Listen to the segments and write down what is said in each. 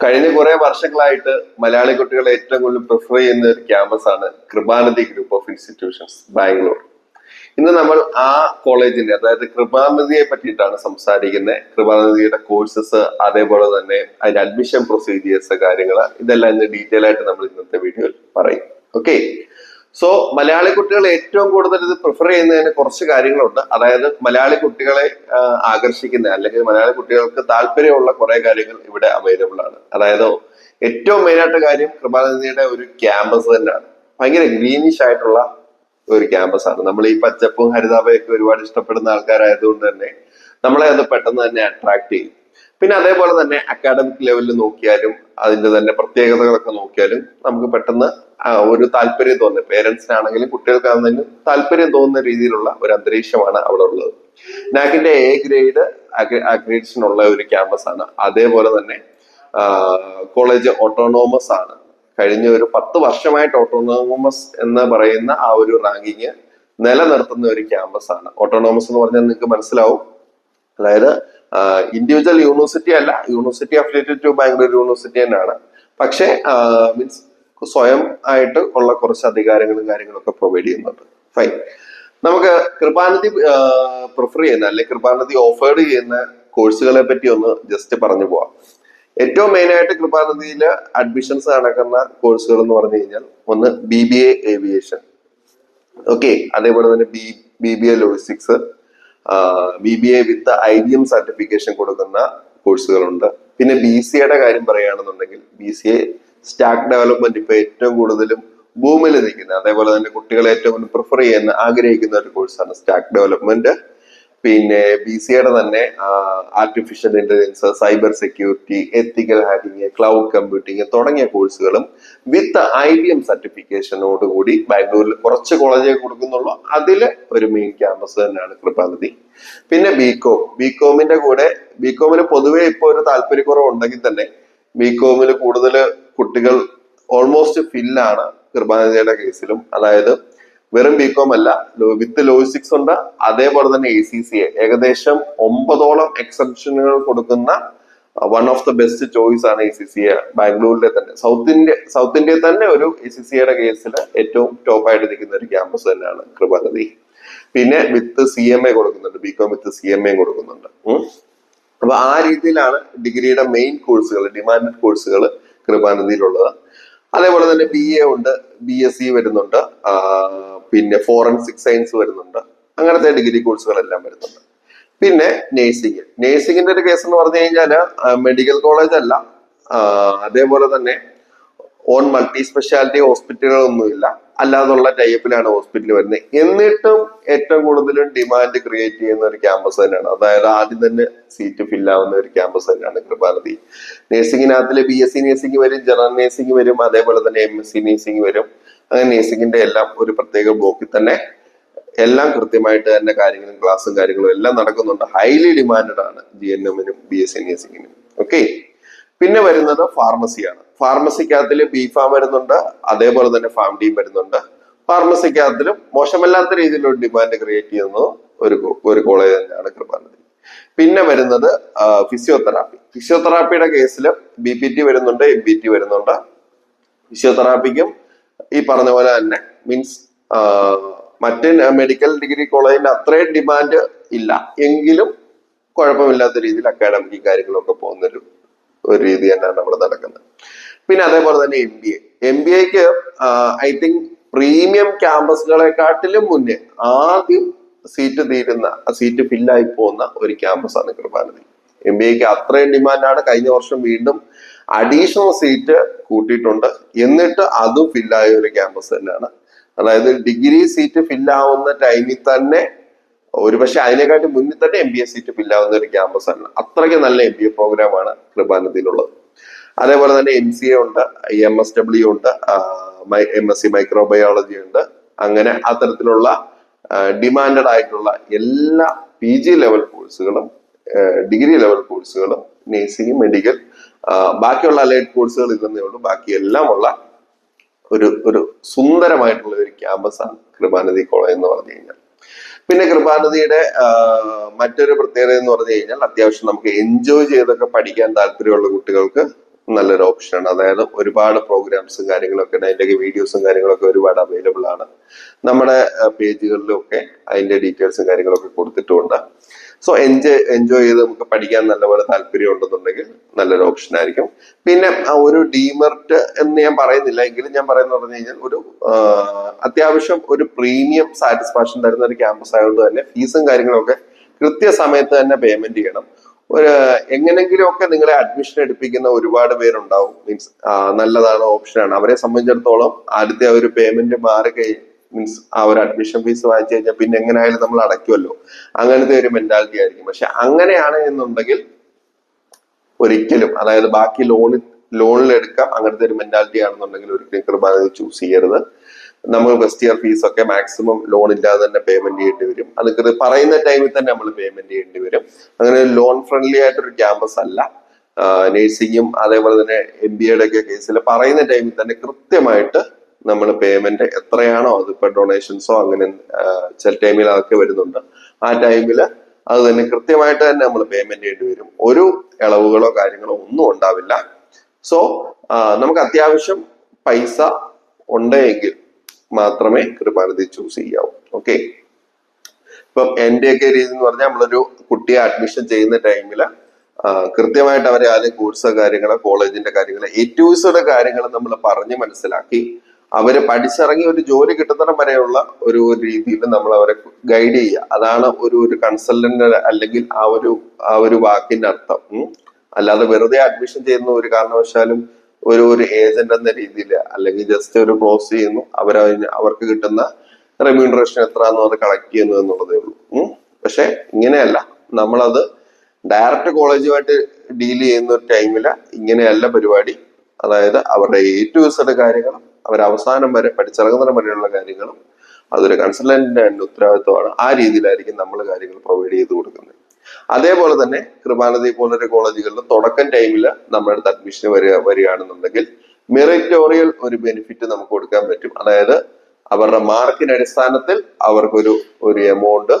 കഴിഞ്ഞ കുറെ വർഷങ്ങളായിട്ട് മലയാളി കുട്ടികൾ ഏറ്റവും കൂടുതൽ പ്രിഫർ ചെയ്യുന്ന ഒരു ക്യാമ്പസ് ആണ് Krupanidhi group of institutions Bangalore. ഇന്ന് നമ്മൾ ആ കോളേജിന്റെ അതായത് കൃപാനന്ദിയെ പറ്റിയിട്ടാണ് സംസാരിക്കുന്നത് കൃപാനന്ദിയുടെ കോഴ്സസ് അതേപോലെ തന്നെ അതിന്റെ അഡ്മിഷൻ പ്രൊസീജിയേഴ്സ് കാര്യങ്ങൾ ഇതെല്ലാം ഇന്ന് ഡീറ്റെയിൽ ആയിട്ട് നമ്മൾ ഇന്നത്തെ വീഡിയോയിൽ പറയും. ഓക്കെ സോ മലയാളി കുട്ടികൾ ഏറ്റവും കൂടുതൽ ഇത് പ്രിഫർ ചെയ്യുന്നതിന് കുറച്ച് കാര്യങ്ങളുണ്ട്. അതായത് മലയാളി കുട്ടികളെ ആകർഷിക്കുന്ന അല്ലെങ്കിൽ മലയാളി കുട്ടികൾക്ക് താല്പര്യമുള്ള കുറെ കാര്യങ്ങൾ ഇവിടെ അവൈലബിൾ ആണ്. അതായത് ഏറ്റവും മെയിൻ ആയിട്ട് കാര്യം കൃപാനന്ദിയുടെ ഒരു ക്യാമ്പസ് തന്നെയാണ്. ഭയങ്കര ഗ്രീനിഷ് ആയിട്ടുള്ള ഒരു ക്യാമ്പസ് ആണ്. നമ്മൾ ഈ പച്ചപ്പും ഹരിതാപയൊക്കെ ഒരുപാട് ഇഷ്ടപ്പെടുന്ന ആൾക്കാരായതുകൊണ്ട് തന്നെ നമ്മളെ അത് പെട്ടെന്ന് തന്നെ അട്രാക്ട് ചെയ്യും. പിന്നെ അതേപോലെ തന്നെ അക്കാഡമിക് ലെവലിൽ നോക്കിയാലും അതിന്റെ തന്നെ പ്രത്യേകതകളൊക്കെ നോക്കിയാലും നമുക്ക് പെട്ടെന്ന് ഒരു താല്പര്യം തോന്നുന്നത് പേരൻസിനാണെങ്കിലും കുട്ടികൾക്കാണെങ്കിലും താല്പര്യം തോന്നുന്ന രീതിയിലുള്ള ഒരു അന്തരീക്ഷമാണ് അവിടെ ഉള്ളത്. നാക്കിന്റെ എ ഗ്രേഡ് അഗ്രേഡ്സിനുള്ള ഒരു ക്യാമ്പസ് ആണ്. അതേപോലെ തന്നെ കോളേജ് ഓട്ടോണോമസ് ആണ്. കഴിഞ്ഞ ഒരു പത്ത് വർഷമായിട്ട് ഓട്ടോണോമസ് എന്ന് പറയുന്ന ആ ഒരു റാങ്കിങ് നിലനിർത്തുന്ന ഒരു ക്യാമ്പസ് ആണ്. ഓട്ടോണോമസ് എന്ന് പറഞ്ഞാൽ നിങ്ങൾക്ക് മനസ്സിലാവും. അതായത് ഇൻഡിവിജ്വൽ യൂണിവേഴ്സിറ്റി അല്ല university affiliated to Bangalore university തന്നെയാണ്. പക്ഷേ മീൻസ് സ്വയം ആയിട്ട് ഉള്ള കുറച്ച് അധികാരങ്ങളും കാര്യങ്ങളൊക്കെ പ്രൊവൈഡ് ചെയ്യുന്നുണ്ട്. ഫൈൻ നമുക്ക് കൃപാനതി പ്രിഫർ ചെയ്യുന്ന അല്ലെങ്കിൽ കൃപാനതി ഓഫേർഡ് ചെയ്യുന്ന കോഴ്സുകളെ പറ്റി ഒന്ന് ജസ്റ്റ് പറഞ്ഞു പോവാം. ഏറ്റവും മെയിൻ ആയിട്ട് കൃപാനദിയിൽ അഡ്മിഷൻസ് നടക്കുന്ന കോഴ്സുകൾ എന്ന് പറഞ്ഞു കഴിഞ്ഞാൽ ഒന്ന് B B A aviation okay അതേപോലെ തന്നെ B B B A logistics B B A with I B M certification കൊടുക്കുന്ന കോഴ്സുകളുണ്ട്. പിന്നെ ബി സി എയുടെ കാര്യം പറയുകയാണെന്നുണ്ടെങ്കിൽ B C A stack development ഇപ്പൊ ഏറ്റവും കൂടുതലും ഭൂമിയിൽ നിൽക്കുന്ന അതേപോലെ തന്നെ കുട്ടികൾ ഏറ്റവും പ്രിഫർ ചെയ്യുന്ന ആഗ്രഹിക്കുന്ന ഒരു കോഴ്സാണ് സ്റ്റാക്ക് ഡെവലപ്മെന്റ് പിന്നെ ബി സി എയുടെ തന്നെ artificial intelligence cyber security ethical hacking cloud computing തുടങ്ങിയ കോഴ്സുകളും വിത്ത് ഐ ബി എം സർട്ടിഫിക്കേഷനോടുകൂടി ബാംഗ്ലൂരിൽ കുറച്ച് കോളേജേ കൊടുക്കുന്നുള്ളൂ. അതിൽ ഒരു മെയിൻ ക്യാമ്പസ് തന്നെയാണ് കൃപാനതി പിന്നെ ബികോം ബികോമിന്റെ കൂടെ ബികോമിന് പൊതുവെ ഇപ്പോൾ ഒരു താല്പര്യക്കുറവ് ഉണ്ടെങ്കിൽ തന്നെ ബികോമിൽ കൂടുതൽ കുട്ടികൾ ഓൾമോസ്റ്റ് ഫില്ലാണ് കൃപാനതിയുടെ കേസിലും അതായത് വെറും ബികോം അല്ല വിത്ത് ലോജിസ്റ്റിക്സ് ഉണ്ട്. അതേപോലെ തന്നെ എ സി സി എ ഏകദേശം ഒമ്പതോളം എക്സെപ്ഷനുകൾ കൊടുക്കുന്ന one of the best choice ആണ് എ സി സി എ ബാംഗ്ലൂരിലെ തന്നെ. സൗത്ത് ഇന്ത്യ സൗത്ത് ഇന്ത്യയിൽ തന്നെ ഒരു എ സി സി എയുടെ കേസിൽ ഏറ്റവും ടോപ്പ് ആയിട്ട് നിൽക്കുന്ന ഒരു ക്യാമ്പസ് തന്നെയാണ് കൃപാനദി. പിന്നെ വിത്ത് സി എം എ കൊടുക്കുന്നുണ്ട്. B Com with C M A കൊടുക്കുന്നുണ്ട്. അപ്പൊ ആ രീതിയിലാണ് ഡിഗ്രിയുടെ മെയിൻ കോഴ്സുകൾ ഡിമാൻഡ് കോഴ്സുകൾ കൃപാനന്ദിയിലുള്ളത് അതേപോലെ തന്നെ ബി എ ഉണ്ട് ബി എസ് സി വരുന്നുണ്ട് പിന്നെ ഫോറൻസിക് സയൻസ് വരുന്നുണ്ട് അങ്ങനത്തെ ഡിഗ്രി കോഴ്സുകളെല്ലാം വരുന്നുണ്ട്. പിന്നെ നേഴ്സിംഗ് നേഴ്സിംഗിന്റെ ഒരു കേസ് എന്ന് പറഞ്ഞു കഴിഞ്ഞാൽ മെഡിക്കൽ കോളേജ് അല്ല അതേപോലെ തന്നെ ഓൺ മൾട്ടി സ്പെഷ്യാലിറ്റി ഹോസ്പിറ്റലുകളൊന്നുമില്ല. അല്ലാതുള്ള ടൈപ്പിലാണ് ഹോസ്പിറ്റൽ വരുന്നത്. എന്നിട്ടും ഏറ്റവും കൂടുതൽ ഡിമാൻഡ് ക്രിയേറ്റ് ചെയ്യുന്ന ഒരു ക്യാമ്പസ് തന്നെയാണ്. അതായത് ആദ്യം തന്നെ സീറ്റ് ഫിൽ ആവുന്ന ഒരു ക്യാമ്പസ് തന്നെയാണ് കൃപാനതി നഴ്സിംഗിനകത്തിൽ ബി എസ് സി നഴ്സിംഗ് വരും ജനറൽ നഴ്സിംഗ് വരും അതേപോലെ തന്നെ എം എസ് സി നഴ്സിംഗ് വരും. അങ്ങനെ നഴ്സിംഗിന്റെ എല്ലാം ഒരു പ്രത്യേക ബ്ലോക്കിൽ തന്നെ എല്ലാം കൃത്യമായിട്ട് തന്നെ കാര്യങ്ങളും ക്ലാസ്സും കാര്യങ്ങളും എല്ലാം നടക്കുന്നുണ്ട്. ഹൈലി ഡിമാൻഡഡ് ആണ് ജി എൻ എമ്മിനും ബി എസ് സി നഴ്സിംഗിനും ഓക്കെ പിന്നെ വരുന്നത് ഫാർമസിയാണ് ഫാർമസിക്കകത്തിൽ ബി ഫാം വരുന്നുണ്ട് അതേപോലെ തന്നെ ഫാം ഡി വരുന്നുണ്ട്. ഫാർമസിക്കകത്തിലും മോശമല്ലാത്ത രീതിയിലുള്ള ഡിമാൻഡ് ക്രിയേറ്റ് ചെയ്യുന്നത് ഒരു ഒരു കോളേജ് തന്നെയാണ് കൃപാനന്ദി പിന്നെ വരുന്നത് ഫിസിയോതെറാപ്പി ഫിസിയോതെറാപ്പിയുടെ കേസിൽ ബി പി ടി വരുന്നുണ്ട് എം ബി ടി വരുന്നുണ്ട്. ഫിസിയോതെറാപ്പിക്കും ഈ പറഞ്ഞ പോലെ തന്നെ മീൻസ് മറ്റ് മെഡിക്കൽ ഡിഗ്രി കോളേജിന്റെ അത്രയും ഡിമാൻഡ് ഇല്ല. എങ്കിലും കുഴപ്പമില്ലാത്ത രീതിയിൽ അക്കാഡമിക് കാര്യങ്ങളൊക്കെ പോകുന്നൊരു ഒരു രീതി തന്നെയാണ് നമ്മൾ നടക്കുന്നത്. പിന്നെ അതേപോലെ തന്നെ M B A M B എക്ക് ഐ തിങ്ക് പ്രീമിയം ക്യാമ്പസുകളെക്കാട്ടിലും മുന്നേ ആദ്യം സീറ്റ് തീരുന്ന സീറ്റ് ഫില്ലായി പോകുന്ന ഒരു ക്യാമ്പസാണ് കൃപാനതി എം ബി എക്ക് അത്രയും ഡിമാൻഡാണ് കഴിഞ്ഞ വർഷം വീണ്ടും അഡീഷണൽ സീറ്റ് കൂട്ടിയിട്ടുണ്ട്. എന്നിട്ട് അതും ഫില്ലായ ഒരു ക്യാമ്പസ് തന്നെയാണ്. അതായത് ഡിഗ്രി സീറ്റ് ഫില്ലാവുന്ന ടൈമിൽ തന്നെ ഒരുപക്ഷെ അതിനെക്കാട്ടി മുന്നിൽ തന്നെ എം ബി എ സീറ്റ് ഫില്ലാവുന്ന ഒരു ക്യാമ്പസ് ആണ്. അത്രയ്ക്ക് നല്ല എം ബി എ പ്രോഗ്രാമാണ് കൃപാനത്തിലുള്ളത് അതേപോലെ തന്നെ എം സി എ ഉണ്ട് എം എസ് ഡബ്ല്യു ഉണ്ട് എം എസ് സി മൈക്രോബയോളജി ഉണ്ട്. അങ്ങനെ അത്തരത്തിലുള്ള ഡിമാൻഡഡ് ആയിട്ടുള്ള എല്ലാ പി ജി ലെവൽ കോഴ്സുകളും ഡിഗ്രി ലെവൽ കോഴ്സുകളും നേഴ്സിംഗ് മെഡിക്കൽ ബാക്കിയുള്ള അലൈഡ് കോഴ്സുകൾ ഇതെന്നേ ഉള്ളൂ. ബാക്കി എല്ലാം ഉള്ള ഒരു ഒരു സുന്ദരമായിട്ടുള്ള ഒരു ക്യാമ്പസ് ആണ് കൃപാനദി കോളേജ് എന്ന് പറഞ്ഞു കഴിഞ്ഞാൽ. പിന്നെ കൃപാനദിയുടെ മറ്റൊരു പ്രത്യേകത എന്ന് പറഞ്ഞു കഴിഞ്ഞാൽ അത്യാവശ്യം നമുക്ക് എൻജോയ് ചെയ്തൊക്കെ പഠിക്കാൻ താല്പര്യമുള്ള കുട്ടികൾക്ക് നല്ലൊരു ഓപ്ഷനാണ്. അതായത് ഒരുപാട് പ്രോഗ്രാംസും കാര്യങ്ങളൊക്കെ അതിന്റെ വീഡിയോസും കാര്യങ്ങളൊക്കെ ഒരുപാട് അവൈലബിൾ ആണ്. നമ്മുടെ പേജുകളിലൊക്കെ അതിന്റെ ഡീറ്റെയിൽസും കാര്യങ്ങളൊക്കെ കൊടുത്തിട്ടുണ്ട് സോ എൻജോയ് എൻജോയ് ചെയ്ത് നമുക്ക് പഠിക്കാൻ നല്ലപോലെ താല്പര്യം ഉണ്ടെന്നുണ്ടെങ്കിൽ നല്ലൊരു ഓപ്ഷൻ ആയിരിക്കും. പിന്നെ ഒരു ഡീമെറിറ്റ് എന്ന് ഞാൻ പറയുന്നില്ല. എങ്കിലും ഞാൻ പറയുന്ന പറഞ്ഞു കഴിഞ്ഞാൽ ഒരു അത്യാവശ്യം ഒരു പ്രീമിയം സാറ്റിസ്ഫാക്ഷൻ തരുന്ന ഒരു ക്യാമ്പസ് ആയതുകൊണ്ട് തന്നെ ഫീസും കാര്യങ്ങളൊക്കെ കൃത്യസമയത്ത് തന്നെ പേയ്മെന്റ് ചെയ്യണം. ഒരു എങ്ങനെങ്കിലും ഒക്കെ നിങ്ങളെ അഡ്മിഷൻ എടുപ്പിക്കുന്ന ഒരുപാട് പേരുണ്ടാവും. മീൻസ് നല്ലതാണ് ഓപ്ഷനാണ് അവരെ സംബന്ധിച്ചിടത്തോളം ആദ്യത്തെ ആ ഒരു പേയ്മെന്റ് മാറി മീൻസ് ആ ഒരു അഡ്മിഷൻ ഫീസ് വാങ്ങിച്ചു കഴിഞ്ഞാൽ പിന്നെ എങ്ങനെയായാലും നമ്മൾ അടയ്ക്കുമല്ലോ. അങ്ങനത്തെ ഒരു മെന്റാലിറ്റി ആയിരിക്കും. പക്ഷെ അങ്ങനെയാണ് എന്നുണ്ടെങ്കിൽ ഒരിക്കലും അതായത് ബാക്കി ലോണിൽ ലോണിൽ എടുക്കാം അങ്ങനത്തെ ഒരു മെന്റാലിറ്റി ആണെന്നുണ്ടെങ്കിൽ ഒരിക്കലും കൃപാനിധി ചൂസ് ചെയ്യരുത്. നമ്മൾ ഫസ്റ്റ് ഇയർ ഫീസ് ഒക്കെ മാക്സിമം ലോൺ ഇല്ലാതെ തന്നെ പേയ്മെന്റ് ചെയ്യേണ്ടി വരും. അത് പറയുന്ന ടൈമിൽ തന്നെ നമ്മൾ പേയ്മെന്റ് ചെയ്യേണ്ടി വരും. അങ്ങനെ ലോൺ ഫ്രണ്ട്ലി ആയിട്ടൊരു ക്യാമ്പസ് അല്ല. നേഴ്സിംഗും അതേപോലെ തന്നെ എം ബി എയുടെ ഒക്കെ കേസിൽ പറയുന്ന ടൈമിൽ തന്നെ കൃത്യമായിട്ട് നമ്മൾ പേയ്മെന്റ് എത്രയാണോ അതിപ്പോ ഡൊണേഷൻസോ അങ്ങനെ ചില ടൈമിൽ അതൊക്കെ വരുന്നുണ്ട്. ആ ടൈമിൽ അത് തന്നെ കൃത്യമായിട്ട് തന്നെ നമ്മൾ പേയ്മെന്റ് ചെയ്യേണ്ടി വരും. ഒരു ഇളവുകളോ കാര്യങ്ങളോ ഒന്നും ഉണ്ടാവില്ല. സോ നമുക്ക് അത്യാവശ്യം പൈസ ഉണ്ടെങ്കിൽ മാത്രമേ കൃപാനിധി ചൂസ് ചെയ്യാവൂ. ഓക്കെ ഇപ്പം എന്റെയൊക്കെ രീതി എന്ന് പറഞ്ഞാൽ നമ്മളൊരു കുട്ടിയെ അഡ്മിഷൻ ചെയ്യുന്ന ടൈമിൽ കൃത്യമായിട്ട് അവരെ ആദ്യം കോഴ്സ് കാര്യങ്ങൾ കോളേജിന്റെ കാര്യങ്ങൾ ഏറ്റവും കാര്യങ്ങൾ നമ്മൾ പറഞ്ഞ് മനസ്സിലാക്കി അവർ പഠിച്ചിറങ്ങി ഒരു ജോലി കിട്ടുന്നിടം വരെയുള്ള ഒരു രീതിയിൽ നമ്മൾ അവരെ ഗൈഡ് ചെയ്യുക. അതാണ് ഒരു ഒരു കൺസൾട്ടന്റ് അല്ലെങ്കിൽ ആ ഒരു ആ ഒരു വാക്കിന്റെ അർത്ഥം. അല്ലാതെ വെറുതെ അഡ്മിഷൻ ചെയ്യുന്ന ഒരു കാരണവശാലും ഒരു ഒരു ഏജന്റ് എന്ന രീതിയിൽ അല്ലെങ്കിൽ ജസ്റ്റ് ഒരു ക്ലോസ് ചെയ്യുന്നു. അവർ അവർക്ക് കിട്ടുന്ന റെമ്യൂണറേഷൻ എത്ര അത് കളക്ട് ചെയ്യുന്നു എന്നുള്ളതേ ഉള്ളൂ. പക്ഷെ ഇങ്ങനെയല്ല. നമ്മളത് ഡയറക്റ്റ് കോളേജുമായിട്ട് ഡീൽ ചെയ്യുന്ന ഒരു ടൈമിൽ ഇങ്ങനെയല്ല പരിപാടി. അതായത് അവരുടെ എ ടു സെഡ് കാര്യങ്ങളും അവർ അവസാനം വരെ പഠിച്ചിറങ്ങുന്ന വരെയുള്ള കാര്യങ്ങളും അതൊരു കൺസൾട്ടന്റിന്റെ ഉത്തരവാദിത്വമാണ്. ആ രീതിയിലായിരിക്കും നമ്മൾ കാര്യങ്ങൾ പ്രൊവൈഡ് ചെയ്ത് കൊടുക്കുന്നത്. അതേപോലെ തന്നെ കൃപാനതി പോലൊരു കോളേജുകളിൽ തുടക്കം ടൈമിൽ നമ്മുടെ അടുത്ത് അഡ്മിഷൻ വരിക വരികയാണെന്നുണ്ടെങ്കിൽ മെറിറ്റോറിയൽ ഒരു ബെനിഫിറ്റ് നമുക്ക് കൊടുക്കാൻ പറ്റും. അതായത് അവരുടെ മാർക്കിന്റെ അടിസ്ഥാനത്തിൽ അവർക്കൊരു ഒരു എമൗണ്ട്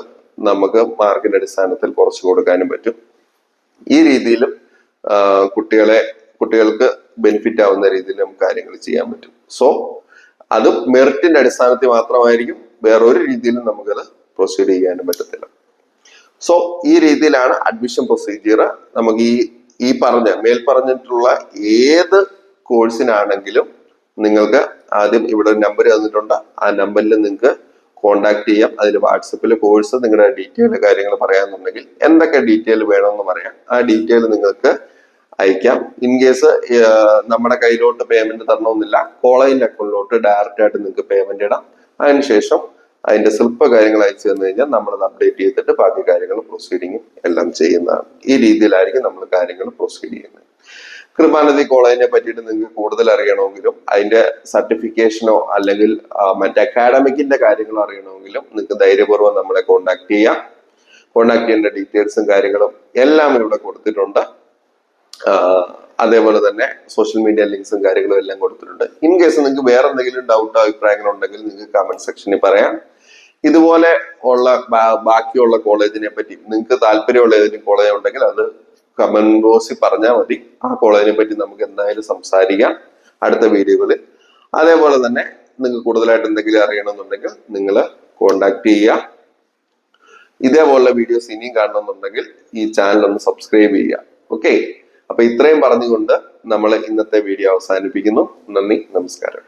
നമുക്ക് മാർക്കിന്റെ അടിസ്ഥാനത്തിൽ കുറച്ച് കൊടുക്കാനും പറ്റും. ഈ രീതിയിലും കുട്ടികളെ കുട്ടികൾക്ക് ബെനിഫിറ്റ് ആവുന്ന രീതിയിൽ നമുക്ക് കാര്യങ്ങൾ ചെയ്യാൻ പറ്റും. സോ അത് മെറിറ്റിന്റെ അടിസ്ഥാനത്തിൽ മാത്രമായിരിക്കും. വേറൊരു രീതിയിലും നമുക്കത് പ്രൊസീഡ് ചെയ്യാനും പറ്റത്തില്ല. സോ ഈ രീതിയിലാണ് അഡ്മിഷൻ പ്രൊസീജിയർ നമുക്ക് ഈ ഈ പറഞ്ഞ മേൽ പറഞ്ഞിട്ടുള്ള ഏത് കോഴ്സിനാണെങ്കിലും നിങ്ങൾക്ക് ആദ്യം ഇവിടെ ഒരു നമ്പർ തന്നിട്ടുണ്ട്. ആ നമ്പറിൽ നിങ്ങൾക്ക് കോണ്ടാക്ട് ചെയ്യാം. അതിൽ വാട്സപ്പിൽ കോഴ്സ് നിങ്ങളുടെ ഡീറ്റെയിൽ കാര്യങ്ങൾ പറയാന്നുണ്ടെങ്കിൽ എന്തൊക്കെ ഡീറ്റെയിൽ വേണമെന്ന് പറയാം. ആ ഡീറ്റെയിൽ നിങ്ങൾക്ക് അയക്കാം. ഇൻ കേസ് നമ്മുടെ കയ്യിലോട്ട് പേയ്മെന്റ് തരണമെന്നില്ല കോളേജിന്റെ അക്കൗണ്ടിലോട്ട് ഡയറക്റ്റ് ആയിട്ട് നിങ്ങൾക്ക് പേയ്മെന്റ് ഇടാം. അതിനുശേഷം അതിന്റെ ശില്പ കാര്യങ്ങൾ അയച്ചു തന്നു കഴിഞ്ഞാൽ നമ്മൾ അപ്ഡേറ്റ് ചെയ്തിട്ട് ബാക്കി കാര്യങ്ങൾ പ്രൊസീഡിങ്ങും എല്ലാം ചെയ്യുന്നതാണ്. ഈ രീതിയിലായിരിക്കും നമ്മൾ കാര്യങ്ങൾ പ്രൊസീഡ് ചെയ്യുന്നത്. കൃപാനന്ദി കോളേജിനെ പറ്റിയിട്ട് നിങ്ങൾക്ക് കൂടുതൽ അറിയണമെങ്കിലും അതിന്റെ സർട്ടിഫിക്കേഷനോ അല്ലെങ്കിൽ മറ്റേ അക്കാഡമിക്കിന്റെ കാര്യങ്ങളോ അറിയണമെങ്കിലും നിങ്ങൾക്ക് ധൈര്യപൂർവം നമ്മളെ കോൺടാക്ട് ചെയ്യാം. കോൺടാക്ട് ചെയ്യേണ്ട ഡീറ്റെയിൽസും കാര്യങ്ങളും എല്ലാം ഇവിടെ കൊടുത്തിട്ടുണ്ട്. അതേപോലെ തന്നെ സോഷ്യൽ മീഡിയ ലിങ്ക്സും കാര്യങ്ങളും എല്ലാം കൊടുത്തിട്ടുണ്ട്. ഇൻ കേസ് നിങ്ങൾക്ക് വേറെ എന്തെങ്കിലും ഡൗട്ടോ അഭിപ്രായങ്ങളോ ഉണ്ടെങ്കിൽ നിങ്ങൾക്ക് കമന്റ് സെക്ഷനിൽ പറയാം. ഇതുപോലെ ഉള്ള ബാക്കിയുള്ള കോളേജിനെ പറ്റി നിങ്ങൾക്ക് താല്പര്യമുള്ള ഏതെങ്കിലും കോളേജ് ഉണ്ടെങ്കിൽ അത് കമന്റ് ബോക്സിൽ പറഞ്ഞാൽ മതി. ആ കോളേജിനെ പറ്റി നമുക്ക് എന്തായാലും സംസാരിക്കാം അടുത്ത വീഡിയോകളിൽ. അതേപോലെ തന്നെ നിങ്ങൾക്ക് കൂടുതലായിട്ട് എന്തെങ്കിലും അറിയണമെന്നുണ്ടെങ്കിൽ നിങ്ങൾ കോണ്ടാക്ട് ചെയ്യുക. ഇതേപോലുള്ള വീഡിയോസ് ഇനിയും കാണണമെന്നുണ്ടെങ്കിൽ ഈ ചാനൽ ഒന്ന് സബ്സ്ക്രൈബ് ചെയ്യുക. ഓക്കെ അപ്പൊ ഇത്രയും പറഞ്ഞുകൊണ്ട് നമ്മൾ ഇന്നത്തെ വീഡിയോ അവസാനിപ്പിക്കുന്നു. നന്ദി നമസ്കാരം.